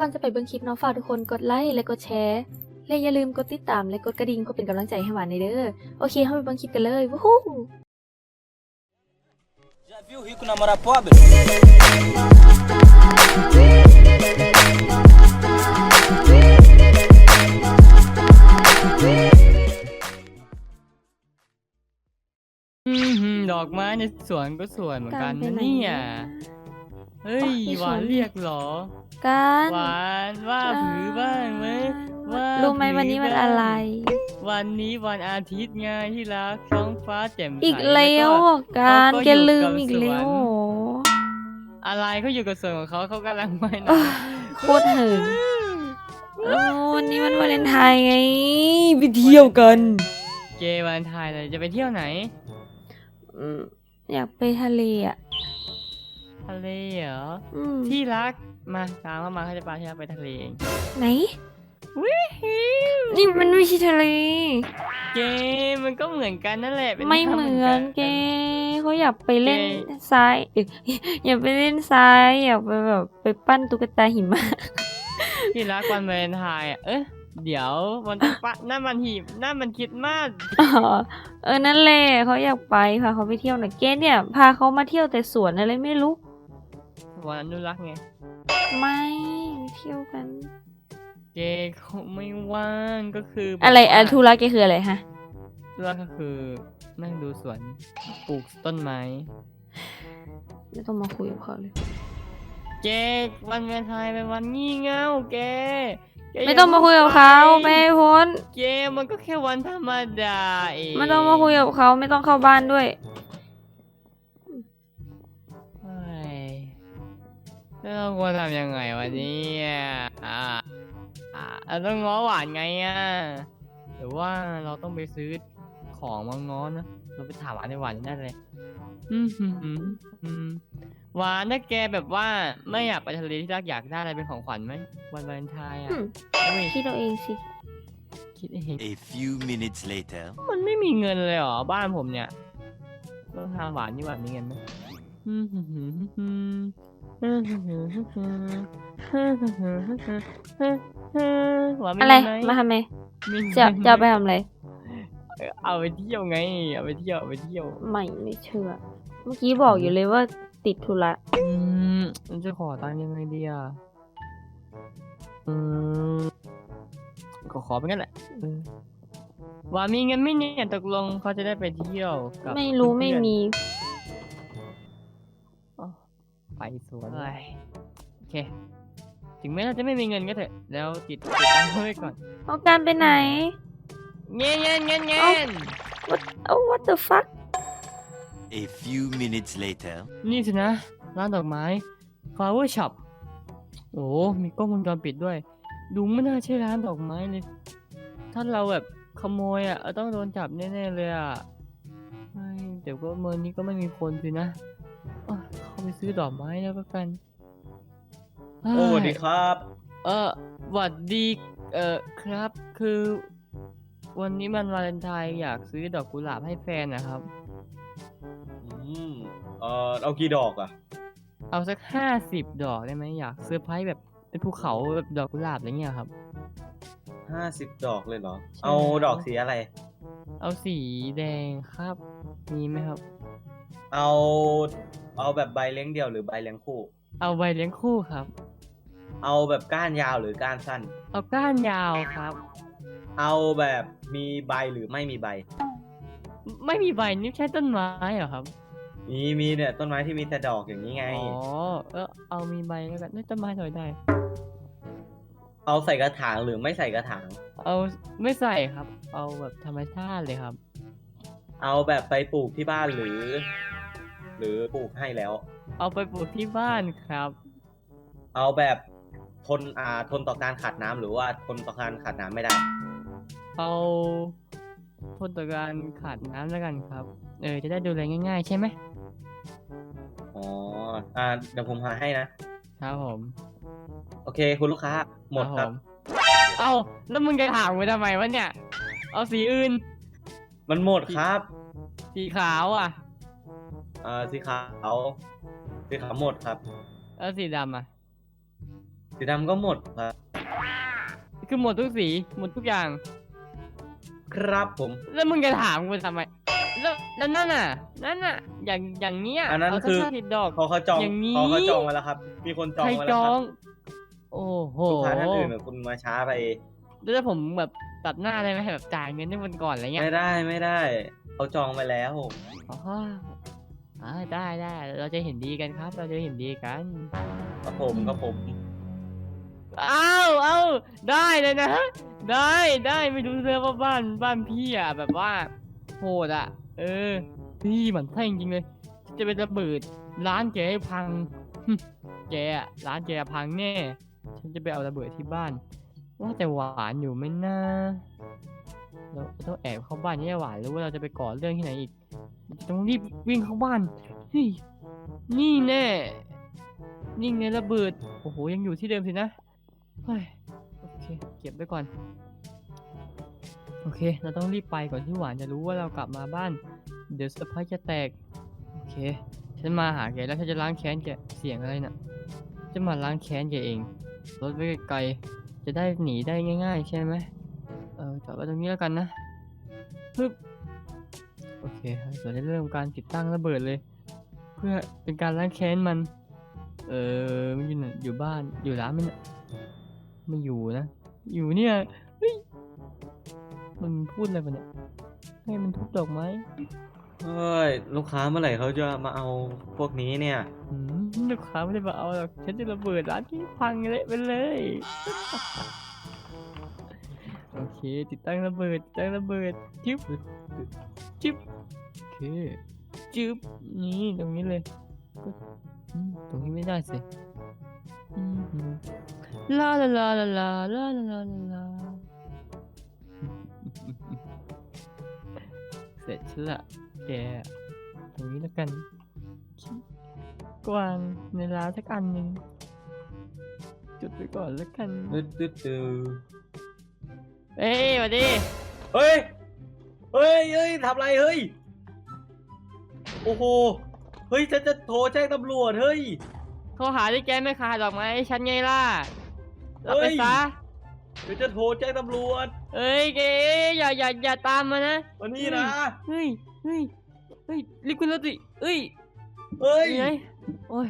ก่อนจะไปเบิ่งคลิปเนาะฝากทุกคนกดไลค์และกดแชร์และอย่าลืมกดติดตามและกดกระดิ่งเพื่อเป็นกำลังใจให้หวานในเด้อโอเคเข้าไปเบิ่งคลิปกันเลยวู้ฮู้ Já viu rico namorar pobre? อืมหืมดอกไม้ในสวนก็สวยเหมือนกันนะเนี่ย เฮ้ยหวานเรียกเหรอ กันหวานว่าผือบ้างไหมว่ารู้ไหมวันนี้มันอะไร วันนี้วันอาทิตย์ไงที่รักท้องฟ้าแจ่มใสอีกแล้วก็อะกันเขาก็แกลืมอยู่กับอีกแล้วสวนโอ้อะไรเขาอยู่กับสวนของเขาเขากำลังไปโอ้นะโคตรหึงโอ้วันนี้มันวาเลนไทน์ไงไปเที่ยวกันเกวันไทยเลยจะไปเที่ยวไหนอืมอยากไปทะเลอะ ทะเลเหรออืมที่รักมาตามมามาเขาจะพาที่รักไปทะเลเองไหน วิฮินี่มันไม่ใช่ทะเล เกมันก็เหมือนกันนั่นแหละป็ไม่ถ้ำเหมือนแกเขาอยากไปเล่นแกทรายเอ้ยอยากไปเล่นทรายอยากไปแบบไปปั้นตุ๊กตาหิมะ ที่รักวันวาเลนไทน์อะเอ๊ะเดี๋ยวมันต้องปะนั่นมันหีบนั่นมันคิดมากอ๋อเออนั่นแหละเขาอยากไปพาเขาไปเที่ยวหน่อยแกเนี่ย พาเขามาเที่ยวแต่สวนอะไรไม่รู้ วันอนุรักษ์ไง ไม่ไปเที่ยวกันเกเขาไม่ว่างก็คือแบบอะไรอะว่าธุระแกคืออะไรฮะ ธุระก็คือนั่งดูสวนปลูกต้นไม้ ไม่ต้องมาคุยกับเขาเลยเกวันวาเลนไทน์เป็นวันงี่เง่าแกแกไม่ต้องมาคุยกับเขาไปให้พ้นเกมันก็แค่วันธรรมดาเองไม่ต้องมาคุยกับเขาไม่ต้องเข้าบ้านด้วย เราควรทำยังไงวันนี้อ่าอ่าเราต้องง้อหวานไงอะหรือว่าเราต้องไปซื้อของมาง้อนะเราไปถามหวานในหวานได้เลยอืมอืมอืมอืมหวานถ้าแกแบบว่าไม่อยากไปทะเลที่รักอยากได้อะไรเป็นของขวัญไหมวันวาเลนไทน์อะอืมเอ้ยคิดเอาเองสิคิดเอง A few minutes later. มันไม่มีเงินเลยเหรอบ้านผมเนี่ยต้องทำหวานนี่หวานมีเงินไหม อะไร มาทำไมจะจะเอาไปทำอะไร เอาไปเที่ยวไง เอาไปเที่ยวไปเที่ยว ไม่ไม่เชื่อ เมื่อกี้บอกอยู่เลยว่าติดธุระ อืมจะขอตังค์ยังไงดีอะ อืมก็ขอไปงั้นแหละว่ามีเงินไม่เนี่ยตกลงเขาจะได้ไปเที่ยวกับ ไม่รู้ไม่มี ไปสวนเลยโอเค ถึงแม้เราจะไม่มีเงินก็เถอะ แล้วติดติดตังค์ไว้ก่อนเอาการไปไหน เงี้ยเงี้ยเงี้ยเงี้ยเอ้า what the fuck A few minutes later. นี่สินะ ร้านดอกไม้ flower shop โอ้มีกล้องวงจรปิดด้วย ดูไม่น่าใช่ร้านดอกไม้เลย ถ้าเราแบบขโมยอะเออต้องโดนจับแน่ๆเลยอะไม่เดี๋ยวก็เมืองนี้ก็ไม่มีคนสินะอะเข้า ไปซื้อดอกไม้แล้วก็กันโอ้สวัสดีครับ เออหวัดดี เออครับ คือ วันนี้มันวาเลนไทน์อยากซื้อดอกกุหลาบให้แฟนนะครับ อืมเอ่อเอากี่ดอกอะเอาสักห้าสิบดอกได้ไหมอยากเซอร์ไพรส์แบบเป็นภูเขาแบบดอกกุหลาบอะไรเงี้ยครับ ห้าสิบดอกเลยเหรอใช่เอาดอกสีอะไร เอาสีแดงครับ มีไหมครับ เอา เอาแบบใบเลี้ยงเดี่ยวหรือใบเลี้ยงคู่ เอาใบเลี้ยงคู่ครับ เอาแบบก้านยาวหรือก้านสั้น เอาก้านยาวครับ เอาแบบมีใบหรือไม่มีใบ ไม่มีใบนี่ใช่ต้นไม้เหรอครับ มีมีเนี่ยต้นไม้ที่มีแต่ดอกอย่างนี้ไง อ๋อเออเอามีใบแล้วกันนี่ต้นไม้ถอยได้ เอาใส่กระถางหรือไม่ใส่กระถาง เอาไม่ใส่ครับ เอาแบบธรรมชาติเลยครับ เอาแบบไปปลูกที่บ้านหรือ หรือปลูกให้แล้ว เอาไปปลูกที่บ้านครับ เอาแบบทนอ่าทนต่อการขาดน้ำหรือว่าทนต่อการขาดน้ำไม่ได้ เอาทนต่อการขาดน้ำแล้วกันครับ เออจะได้ดูแลง่าย ๆ ใช่ไหมอ๋ออ่าเดี๋ยวผมหาให้นะครับผม โอเค คุณลูกค้า หมดครับผมเอาแล้วมึงจะถามกูทำไมวะเนี่ย เอาสีอื่น มันหมดครับ สีขาวอะ อ่าสีขาวสีขาวหมดครับ แล้วสีดำอะสีสีดำก็หมดครับ คือหมดทุกสีหมดทุกอย่าง ครับผม แล้วมึงจะถามกูทำไมแล้วแล้วนั่นน่ะ นั่นน่ะ อย่างอย่างเนี้ยอันนั้นเาสักคือห้าสิบดอกเขาเขาจองอย่างนี้เขาเขาจองไว้แล้วครับ มีคนจองใครไว้จแล้วอครับง โอ้โหลูกค้าท่านอื่นน่ะคุณมาช้าไป แล้วถ้าผมแบบตัดหน้าได้ไหมให้แบบจ่ายเงินให้มันก่อนอะไรเงี้ยไม่ได้ไม่ได้ เขาจองไปแล้ว อ๋อ อ่าได้ได้เราจะเห็นดีกันครับ เราจะเห็นดีกันครับผมครับผมอ้าวเอ้าได้เลยนะ ได้ได้ไม่รู้เรื่องว่าบ้านบ้านพี่อะแบบว่าโหดอะ เออพี่หมันไส้จริงๆเลย จะเป็นระเบิดร้านแกให้พังแกอะร้านแกพังแน่ฉันจะไปเอาระเบิดที่บ้าน ว่าแต่หวานอยู่ไหมนะเราต้องแอบเข้าบ้านนี่หวานหรือว่าเราจะไปก่อเรื่องที่ไหนอีก ต้องรีบวิ่งเข้าบ้านเฮ้ยนี่แน่นี่ไงระเบิด โอ้โห ยังอยู่ที่เดิมสินะ เฮ้ย โอเค เก็บไว้ก่อน โอเค เราต้องรีบไปก่อนที่หวานจะรู้ว่าเรากลับมาบ้าน เดี๋ยวเซอร์ไพรส์จะแตก โอเค ฉันมาหาแกแล้วฉันจะล้างแค้นแก เสียงอะไรน่ะจะมาล้างแค้นแกเอง รถไว้ไกลจะได้หนีได้ง่าย ๆ ใช่ไหมเออจอดไว้ตรงนี้แล้วกันนะ ปึ๊บ โอเคเราจะเริ่มการติดตั้งระเบิดเลย เพื่อเป็นการล้างแค้นมัน เออมันอยู่ไหนอยู่บ้านอยู่ร้านมันน่ะไม่อยู่นะ อยู่เนี่ยเฮ้ยมันพูดอะไรปะเนี่ยให้มันทุบดอกไม้เฮ้ยลูกค้าเมื่อไหร่เขาจะมาเอาพวกนี้เนี่ยอืมลูกค้าไม่ได้มาเอาหรอกฉันจะระเบิดร้านที่พังเละไปเลย โอเค ติดตั้งระเบิดติดตั้งระเบิดจิ๊บจิ๊บ โอเคจิ๊บนี่ตรงนี้เลยก็อืมตรงนี้ไม่ได้สิอืมอืมลาลาลาลาลาลาลาลาลาลาเสร็จฉันละแกตรงนี้แล้วกัน กวางในร้านสักอันหนึ่งจุดไปก่อนแล้วกันตึ๊ดตึ๊ดตึ๊ดเอ้ยสวัสดี เฮ้ย เฮ้ยเฮ้ยทำไรเฮ้ย โอ้โห เฮ้ยฉันจะโทรแจ้งตำรวจ เฮ้ยเขาหาที่แกไม่ขายดอกไม้ให้ฉันไงล่ะรับไปเอ้ย ซะเดี๋ยวจะโทรแจ้งตำรวจเอ้ยเกอย่าอย่าอย่าตามมานะวันนี้นะ เฮ้ยเฮ้ยเฮ้ยรีบขึ้นรถสิเอ้ยเฮ้ยยังไงโอ้ย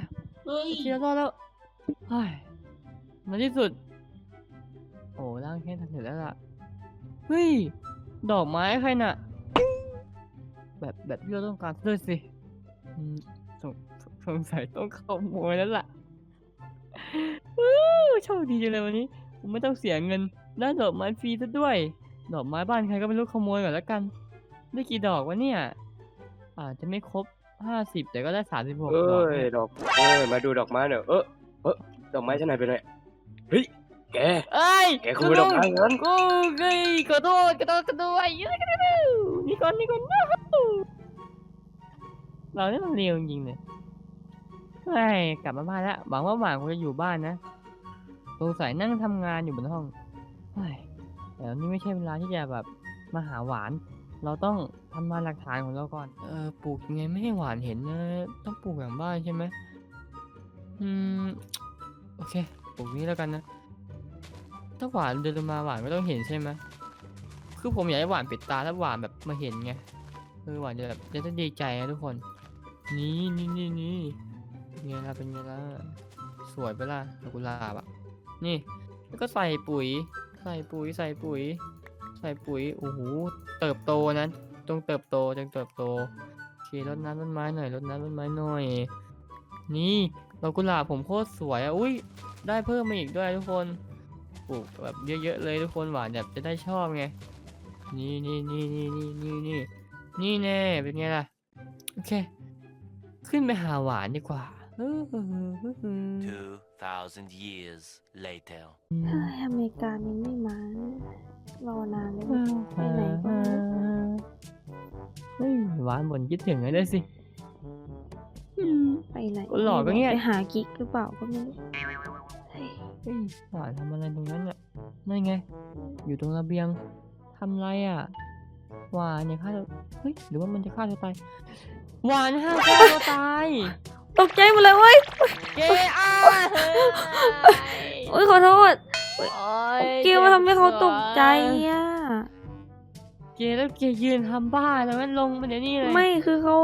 เฮ้ยเชียร์รอดแล้วเฮ้ยในที่สุด โอ้ร่างแค่ทันเสร็จแล้วล่ะเฮ้ยดอกไม้ใครน่ะ แบบแบบที่เราต้องการด้วยสิอืมสงสงสัยต้องขโมยแล้วล่ะวู้โชคดีจังเลยวันนี้ ผมไม่ต้องเสียเงินได้ดอกไม้ฟรีซะด้วย ดอกไม้บ้านใครก็ไม่รู้ขโมยก่อนแล้วกัน ได้กี่ดอกวะเนี่ย อาจจะไม่ครบห้าสิบแต่ก็ได้สามสิบหกเอ้ดอกยเนี่ยดอกเอ้ยมาดูดอกไม้หน่อยเออเออดอกไม้ฉันหายไปไหนเฮ้ยแก เอ้ยแกขโมยดอกไม้งั้นกูเฮ้ยขอโทษขอโทษขอโทษไอ้ยี่นี่ก่อนนี่ก่อนนะ เราเนี่ยมันเร็วจริงๆเลยเฮ้กลับมาบ้านแล้วหวังว่าหวานคงจะอยู่บ้านนะสงสัยนั่งทำงานอยู่บนห้องเฮ้ยแต่นี่ไม่ใช่เวลาที่จะแบบมาหาหวาน เราต้องทำลายหลักฐานของเราก่อน เออปลูกยังไงไม่ให้หวานเห็นนะต้องปลูกหลังบ้านใช่ไหมอืม โอเคปลูกนี้แล้วกันนะ ถ้าหวานเดินลงมาหวานก็ต้องเห็นใช่ไหมคือผมอยากให้หวานปิดตาแล้วหวานแบบมาเห็นไงเออหวานจะแบบจะได้ดีใจนะทุกคน นี่นี่นี่นี่เป็นไงล่ะเป็นไงล่ะสวยไปล่ะดอกกุหลาบอะนี่ แล้วก็ใส่ปุ๋ย ใส่ปุ๋ยใส่ปุ๋ย ใส่ปุ๋ยโอ้โหเติบโตนะจงเติบโตจงเติบโตโอเครดน้ำต้นไม้หน่อยรดน้ำต้นไม้หน่อย นี่ดอกกุหลาบผมโคตรสวยอะอุ้ยได้เพิ่มมาอีกด้วยทุกคนปลูกแบบเยอะๆเลยทุกคนหวานแบบจะได้ชอบไงนี่นี่นี่นี่นี่นี่นี่นี่แน่เป็นไงล่ะโอเค ขึ้นไปหาหวานดีกว่าเออ2,000 years later. เฮ้ยอเมริกายังไม่มา รอนานเลยนะไปไหนก็ไม่รู้เฮ้ยหวานบ่นคิดถึงเลยสิ อืมไปไหนคนหล่อก็เงียบไปหากิ๊กหรือเปล่าก็ไม่รู้เฮ้ยเฮ้ยหวานทำอะไรตรงนั้นอะนั่นไง อยู่ตรงระเบียงทำไรอะหวานเนี่ยฆ่าตัวเฮ้ยหรือว่ามันจะฆ่าตัวตาย หวานห้ามฆ่าตัวตายตกใจหมดเลยเว้ยเกอ้าเฮ้ยโอ้ยขอโทษโอ๊ยเกลทำให้เขาตกใจอะเกลแล้วเกลยืนทำบ้าแล้วมันลงมาเดี๋ยวนี้เลยไม่คือเขา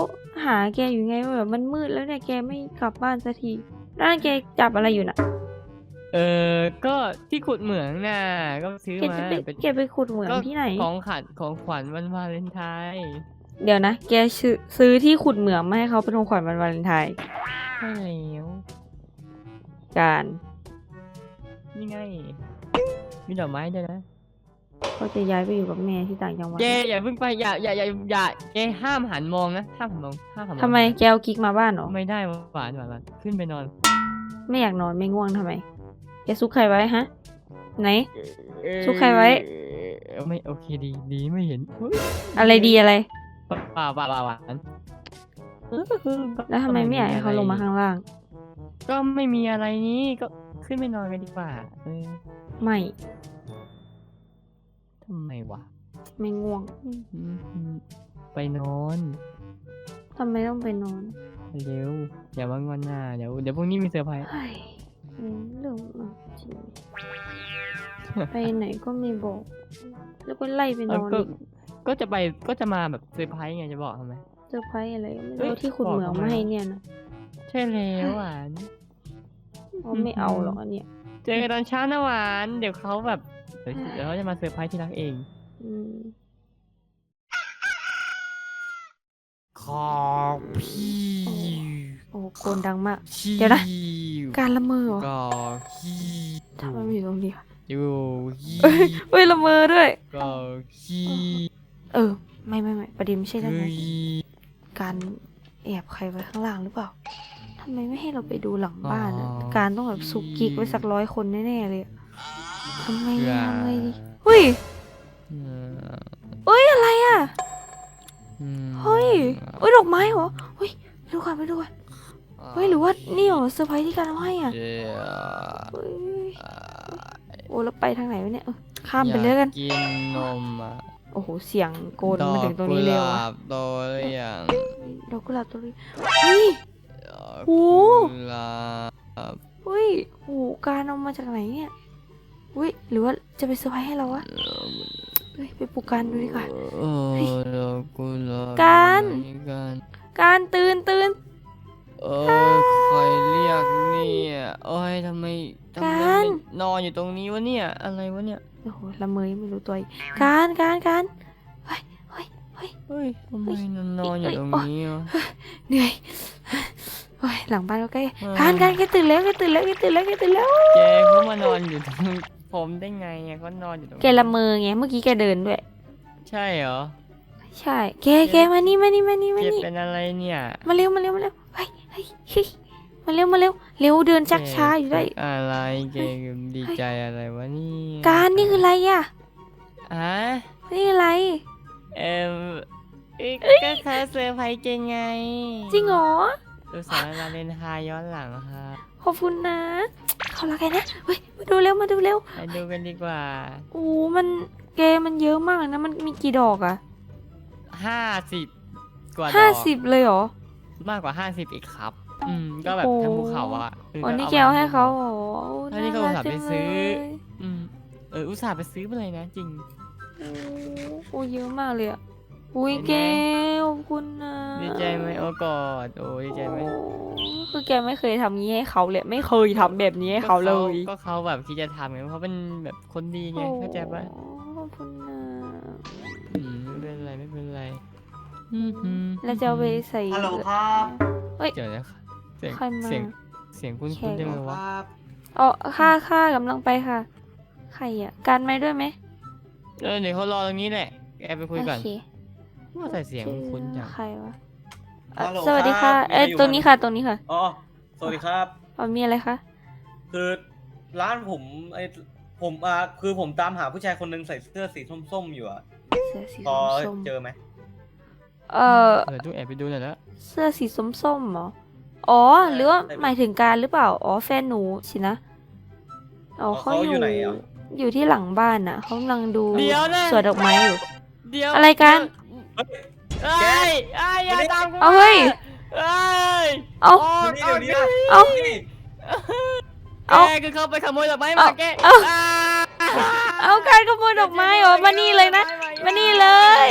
หาแกอยู่ไงว่าแบบมันมืดแล้วเนี่ยแกไม่กลับบ้านสักทีแล้วแกจับอะไรอยู่น่ะ เออก็ที่ขุดเหมืองน่ะก็ซื้อแกมาจะไปเป็นแกไปขุดเหมืองก็ที่ไหน ของขัดของขวัญวันวาเลนไทน์ เดี๋ยวนะ แกซื้อซื้อที่ขุดเหมืองมาให้เขาเป็นของขวัญวันวาเลนไทน์ใช่แล้วการนี่ไง มีดอกไม้ด้วยนะเขาจะย้ายไปอยู่กับแม่ที่ต่างจังหวัดเจอย่าเพิ่งไปอย่าอย่าอย่าอย่าเจห้ามหันมองนะห้ามหันมองห้ามหันมองทำไมแกเอากิ๊กมาบ้านเหรอ ไม่ได้หวานหวานหวานขึ้นไปนอน ไม่อยากนอนไม่ง่วงทำไม แกซุกใครไว้ฮะ ไหน ซุกใครไว้ เออไม่โอเคดีดีไม่เห็นเฮ้ยอะไรดีอะไร ป่าป่าป่าหวานแล้วทำไมไม่อยากให้เขาลงมาข้างล่าง ก็ไม่มีอะไรนี้ก็ขึ้นไปนอนกันดีกว่าเออไม่ทำไมวะไม่ง่วง ไปนอนทำไมต้องไปนอน เร็วอย่ามางอนหน้าเดี๋ยวเดี๋ยวพรุ่งนี้มีเซอร์ไพรส์เฮ้ยเรื่องมากจริงไปไหนก็ไม่บอก แล้วก็ไล่ไปนอ้าอน ก็อีกก็จะไปก็จะมาแบบเซอร์ไพรส์ไงจะบอกทำไม เซอร์ไพรส์อะไรก็ไม่เอ้ยรู้ที่ขุดบอกเหมืองทำไม มาให้เนี่ยนะใช่แล้วหวานเขาไม่เอาหรอกอันเนี่ยเจอกันตอนเช้านะหวาน เดี๋ยวเขาแบบเดี๋ยวเดี๋ยวเขาจะมาเซอร์ไพรส์ที่รักเอง อืมขอบพี่โอ้โกนดังมาก เดี๋ยวนะ การละเมอเหรอก็ขี้ทำไมมันอยู่ตรงนี้วะอยู่ขี้เอ้ยเฮ้ยละเมอด้วย ก็ขี้ เออ ไม่ไม่ไม่ประเด็นไม่ใช่เรื่องคือนั้นการแอบใครไว้ข้างล่างหรือเปล่าทำไมไม่ให้เราไปดูหลังบ้านอะการต้องแบบซุกกิกไว้สักร้อยคนแน่ๆเลยอะทำไงดีทำไงดีเฮ้ยเออเอ้ยอะไรอะอืมเฮ้ยเอ้ยดอกไม้เหรอเฮ้ยไปดูกันไปดูกันเฮ้ยหรือว่านี่เหรอเซอร์ไพรส์ที่การเอาให้อะเดี๋ยวเฮ้ยโอ้แล้วไปทางไหนวะเนี่ยเออข้ามไปเลยกันอกินนมอะโอ้โห เสียงโกนมาถึงตรงนี้เร็วดอกกุหอะลาบโตหรือยังดอกกุหลาบตัวนี้เฮ้ยดอกโอ้กุหลาบเฮ้ยโอ้โหการเอามาจากไหนเนี่ยเฮ้ยหรือว่าจะไปเซอร์ไพรส์ให้เราวะเฮ้ยไปปลุกการดูดีกว่าโอ้ดอกกุหลาบการอยู่ไหนกันการตื่นตื่นเอ้ยใครเรียกเนี่ยโอ้ยทำไมทำไม การไม่นอนอยู่ตรงนี้วะเนี่ย อะไรวะเนี่ย โอ้โหละเมยไม่รู้ตัวอีกการการการเฮ้ยเฮ้ยเฮ้ยเฮ้ยทำไมนอนนอนอยู่ตรงนี้วะเหนื่อยโอ้ยหลังบ้านเราใกล้เออการการแกตื่นแล้วแกตื่นแล้วแกตื่นแล้วแกตื่นแล้วแกเขามานอนอยู่ตรงผมได้ไงอะเขานอนอยู่ตรงแกละเมอไงเมื่อกี้แกเดินด้วย ใช่เหรอใช่แกแกมานี่มานี่มานี่มาเจ็บนี่เป็นอะไรเนี่ย มาเร็วมาเร็วมาเร็วเฮ้ยเฮ้ยเฮ้ย มาเร็วมาเร็วเร็วเดินชักช้าอยู่ได้เจ็บอะไรเกดีใจอะไรวะนี่การนี่คืออะไรอะอะนี่คืออะไรเอ็มเอ้ยก็เขาเซอร์ไพรส์เกงไง จริงเหรอดูสารวาเลนไทน์ย้อนหลังค่ะขอบคุณนะ เขาละกันนะเฮ้ยมาดูเร็วมาดูเร็วไปดูกันดีกว่าโอ้มันแกมันเยอะมากเลยนะมันมีกี่ดอกอะห้าสิบกว่าดห้าอกสิบเลยเหรอ มากกว่าห้าสิบอีกครับ อืม ก็แบบโอ้โหทั้งภูเขาอะเอ๋อนี่ก็แกเอาให้เขาเหรออันนี้ก็น่าอุตรัส่าห์ไปจังซื้อเลยอืม เออ อุตส่าห์ไปซื้อมาเลยนะจริงโอ้โอ้เยอะมากเลยอะอุ้ยเห็นไหมแกขอบคุณนะดีใจไหมโอ้กอดโอ้ดีใจไหมโอ้คือแกไม่เคยทำงี้ให้เขาเลยไม่เคยทำแบบนี้ให้เขาเลย ก็เขาแบบคิดจะทำไงเพราะเขาเป็นแบบคนดีไงเข้าใจปะโอ้ขอบคุณนะอืมไม่เป็นไรไม่เป็นไรอืมอืมแล้วจะเอาไปใส่ฮัลโหลครับเดี๋ยวนะ เสียงใครมา เสียงเสียงคุ้นคุ้นแขกจังเลคยวะรับอ๋อค่าค่ากำลังไปค่ะ ใครอะการไหมด้วยไหมเออเดี๋ยวเขารอตรงนี้แหละแกไปคุยก่อนโอเคว่าแต่เสียงคุ้นจังใครวะอะฮัลโหลสวัสดีค่ะ รับเอ้ยมีะไรตรงนี้ค่ะ ตรงนี้ค่ะอ๋อสวัสดีครับ อ๋อมีอะไรคะ คือร้านผมไอผมอ่าคือผมตามหาผู้ชายคนหนึงใส่เสื้อสีส้มๆอยู่อะเสื้อสีพอส้มเจอไหมๆเอ่อเออต้องแอบไปดูหน่อยแล้วเสื้อสีส้มๆเหรอ อ๋อ หรือว่าหมายถึงการหรือเปล่า อ๋อ แฟนหนูสินะ อ๋อเขาอยู่อยู่ที่หลังบ้านน่ะเขากำลังดูเดี๋ยวนะ สวนดอกไม้อยู่ เดี๋ยวอะไรกันเฮ้ยเอ้ยเอ้ยอย่าตามกูเอาเฮ้ย เอ้ยเอาออกนี่เดี๋ยวนี้นะเอ้านี่เอา แกคือเขาไปขโมยดอกไม้เอามาแกเอาอ่าเอาการขโมยดอกไม้เหรอมานี่เลยนะมานี่เลย